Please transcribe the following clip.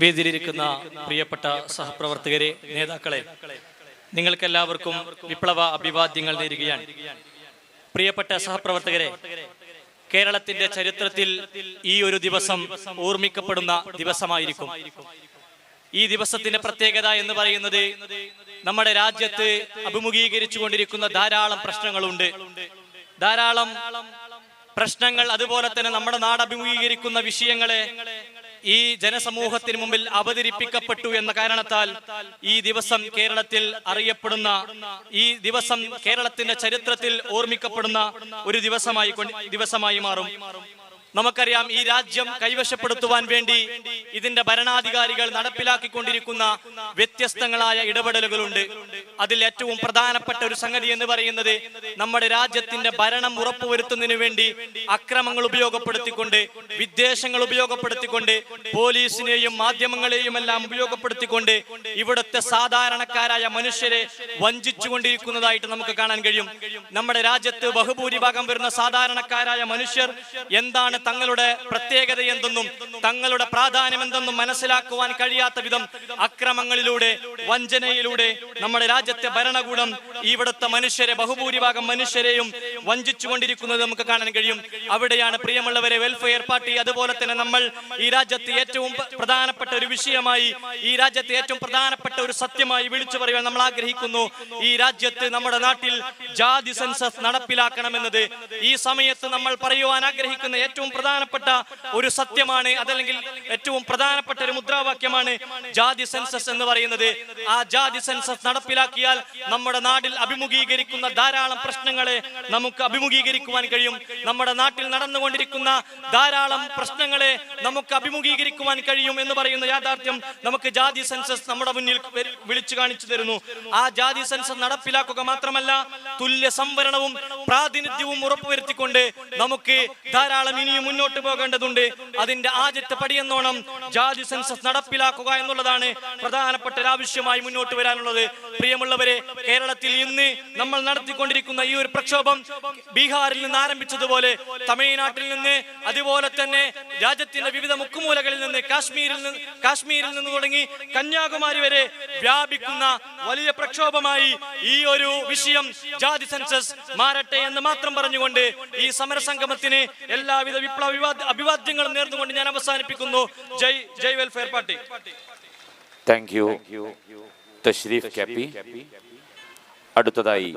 വേദിയിലിരിക്കുന്ന പ്രിയപ്പെട്ട സഹപ്രവർത്തകരെ നേതാക്കളെ നിങ്ങൾക്കെല്ലാവർക്കും വിപ്ലവ അഭിവാദ്യങ്ങൾ നേരുകയാണ്. പ്രിയപ്പെട്ട സഹപ്രവർത്തകരെ കേരളത്തിന്റെ ചരിത്രത്തിൽ ഈ ഒരു ദിവസം ഓർമ്മിക്കപ്പെടുന്ന ദിവസമായിരിക്കും. ഈ ദിവസത്തിന്റെ പ്രത്യേകത എന്ന് പറയുന്നത് നമ്മുടെ രാജ്യത്ത് അഭിമുഖീകരിച്ചു കൊണ്ടിരിക്കുന്ന ധാരാളം പ്രശ്നങ്ങളുണ്ട്. ധാരാളം പ്രശ്നങ്ങൾ അതുപോലെ തന്നെ നമ്മുടെ നാട് അഭിമുഖീകരിക്കുന്ന വിഷയങ്ങളെ ഈ ജനസമൂഹത്തിന് മുമ്പിൽ അവതരിപ്പിക്കപ്പെട്ടു എന്ന കാരണത്താൽ ഈ ദിവസം കേരളത്തിൽ അറിയപ്പെടുന്ന ഈ ദിവസം കേരളത്തിന്റെ ചരിത്രത്തിൽ ഓർമ്മിക്കപ്പെടുന്ന ഒരു ദിവസമായി ദിവസമായി മാറും. നമുക്കറിയാം ഈ രാജ്യം കൈവശപ്പെടുത്തുവാൻ വേണ്ടി ഇതിന്റെ ഭരണാധികാരികൾ നടപ്പിലാക്കിക്കൊണ്ടിരിക്കുന്ന വ്യത്യസ്തങ്ങളായ ഇടപെടലുകളുണ്ട്. അതിൽ ഏറ്റവും പ്രധാനപ്പെട്ട ഒരു സംഗതി എന്ന് പറയുന്നത് നമ്മുടെ രാജ്യത്തിന്റെ ഭരണം ഉറപ്പുവരുത്തുന്നതിന് വേണ്ടി അക്രമങ്ങൾ ഉപയോഗപ്പെടുത്തിക്കൊണ്ട് വിദ്വേഷങ്ങൾ ഉപയോഗപ്പെടുത്തിക്കൊണ്ട് പോലീസിനെയും മാധ്യമങ്ങളെയും എല്ലാം ഉപയോഗപ്പെടുത്തിക്കൊണ്ട് ഇവിടുത്തെ സാധാരണക്കാരായ മനുഷ്യരെ വഞ്ചിച്ചുകൊണ്ടിരിക്കുന്നതായിട്ട് നമുക്ക് കാണാൻ കഴിയും. നമ്മുടെ രാജ്യത്ത് ബഹുഭൂരിഭാഗം വരുന്ന സാധാരണക്കാരായ മനുഷ്യർ എന്താണ് തങ്ങളുടെ പ്രത്യേകത എന്തെന്നും തങ്ങളുടെ പ്രാധാന്യം എന്തെന്നും മനസ്സിലാക്കുവാൻ കഴിയാത്ത വിധം അക്രമങ്ങളിലൂടെ വഞ്ചനയിലൂടെ നമ്മുടെ രാജ്യത്തെ ഭരണകൂടം ഇവിടുത്തെ മനുഷ്യരെ ബഹുഭൂരിഭാഗം മനുഷ്യരെയും വഞ്ചിച്ചുകൊണ്ടിരിക്കുന്നത് നമുക്ക് കാണാൻ കഴിയും. അവിടെയാണ് പ്രിയമുള്ളവരെ വെൽഫെയർ പാർട്ടി അതുപോലെ തന്നെ നമ്മൾ ഈ രാജ്യത്ത് ഏറ്റവും പ്ര- പ്രധാനപ്പെട്ട ഒരു വിഷയമായി ഈ രാജ്യത്തെ ഏറ്റവും പ്രധാനപ്പെട്ട ഒരു സത്യമായി വിളിച്ചു പറയുവാൻ നമ്മൾ ആഗ്രഹിക്കുന്നു. ഈ രാജ്യത്ത് നമ്മുടെ നാട്ടിൽ ജാതി സെൻസസ് നടപ്പിലാക്കണമെന്നത് ഈ സമയത്ത് നമ്മൾ പറയുവാൻ ആഗ്രഹിക്കുന്ന ഏറ്റവും പ്രധാനപ്പെട്ട ഒരു സത്യമാണ് അതല്ലെങ്കിൽ ഏറ്റവും പ്രധാനപ്പെട്ട ഒരു മുദ്രാവാക്യമാണ് ജാതി സെൻസസ് എന്ന് പറയുന്നത്. ആ ജാതി സെൻസസ് നടപ്പിലാക്കിയാൽ നമ്മുടെ നാട്ടിൽ അഭിമുഖീകരിക്കുന്ന ധാരാളം പ്രശ്നങ്ങളെ നമുക്ക് അഭിമുഖീകരിക്കുവാൻ കഴിയും. നമ്മുടെ നാട്ടിൽ നടന്നുകൊണ്ടിരിക്കുന്ന ധാരാളം പ്രശ്നങ്ങളെ നമുക്ക് അഭിമുഖീകരിക്കുവാൻ കഴിയും എന്ന് പറയുന്ന യാഥാർത്ഥ്യം നമുക്ക് ജാതി സെൻസസ് നമ്മുടെ മുന്നിൽ വിളിച്ചു കാണിച്ചു തരുന്നു. ആ ജാതി സെൻസസ് നടപ്പിലാക്കുക മാത്രമല്ല തുല്യ സംവരണവും പ്രാതിനിധ്യവും ഉറപ്പുവരുത്തിക്കൊണ്ട് നമുക്ക് ധാരാളം ഇനിയും മുന്നോട്ട് പോകേണ്ടതുണ്ട്. അതിന്റെ ആദ്യത്തെ പടിയെന്നോണം ജാതി സെൻസസ് നടപ്പിലാക്കുക എന്നുള്ളതാണ് പ്രധാനപ്പെട്ട ഒരാവശ്യമായി മുന്നോട്ട് വരാനുള്ളത്. പ്രിയമുള്ളവരെ കേരളത്തിൽ ഇന്ന് നമ്മൾ നടത്തിക്കൊണ്ടിരിക്കുന്ന ഈ ഒരു പ്രക്ഷോഭം ബീഹാറിൽ നിന്ന് ആരംഭിച്ചതുപോലെ തമിഴ്നാട്ടിൽ നിന്ന് അതുപോലെ തന്നെ രാജ്യത്തിന്റെ വിവിധ മുക്കുമൂലകളിൽ നിന്ന് കാശ്മീരിൽ നിന്ന് കാശ്മീരിൽ നിന്ന് തുടങ്ങി കന്യാകുമാരി വരെ വ്യാപിക്കുന്ന വലിയ പ്രക്ഷോഭമായി ഈ ഒരു വിഷയം ജാതി സെൻസസ് മാറട്ടെ എന്ന് മാത്രം പറഞ്ഞുകൊണ്ട് ഈ സമരസംഗമത്തിന് എല്ലാവിധ വിപ്ലവ അഭിവാദ്യങ്ങളും നേർന്നുകൊണ്ട് ഞാൻ അവസാനിപ്പിക്കുന്നു. ജയ് ജയ് വെൽഫെയർ പാർട്ടി. താങ്ക് യു തഷ്രീഫ് അടുത്തതായി